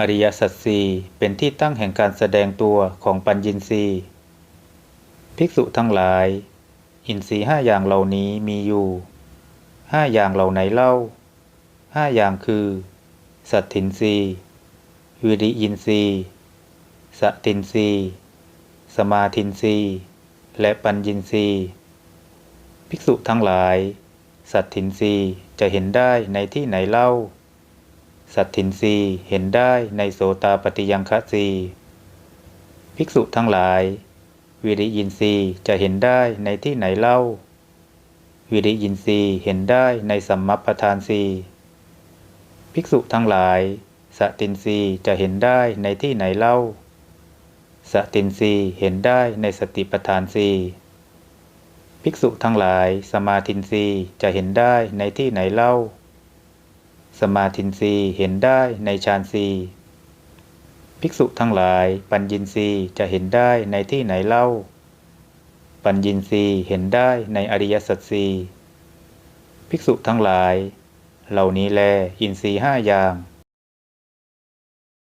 อริยสัจสี่เป็นที่ตั้งแห่งการแสดงตัวของปัญญินทรีย์ภิกษุทั้งหลาย อินทรีห้าอย่างเหล่านี้มีอยู่ห้าอย่างเหล่าไหนเล่าห้าอย่างคือ สัตถินทรีย์วิริยินทรีย์สตินทรีย์สมาธินทรีย์และปัญญินทรีย์ภิกษุทั้งหลาย สัตถินทรีย์จะเห็นได้ในที่ไหนเล่า สัตถินรีเห็นได้ในโสตาปฏิยังคสีภิกษุทั้งหลาย วิริยินรีจะเห็นได้ในที่ไหนเล่า วิริยินรีเห็นได้ในสัมมัปปทานสีภิกษุทั้งหลาย สตินรีจะเห็นได้ในที่ไหนเล่า สตินรีเห็นได้ในสติปทานสีภิกษุทั้งหลาย สมาธินรีจะเห็นได้ในที่ไหนเล่า สมาธินรีเห็นได้ในฌานรีภิกษุทั้งหลาย ปัญญินรีจะเห็นได้ในที่ไหนเล่า ปัญญินรีเห็นได้ในอริยสัจสีภิกษุทั้งหลาย เหล่านี้แลอินทรีห้าอย่าง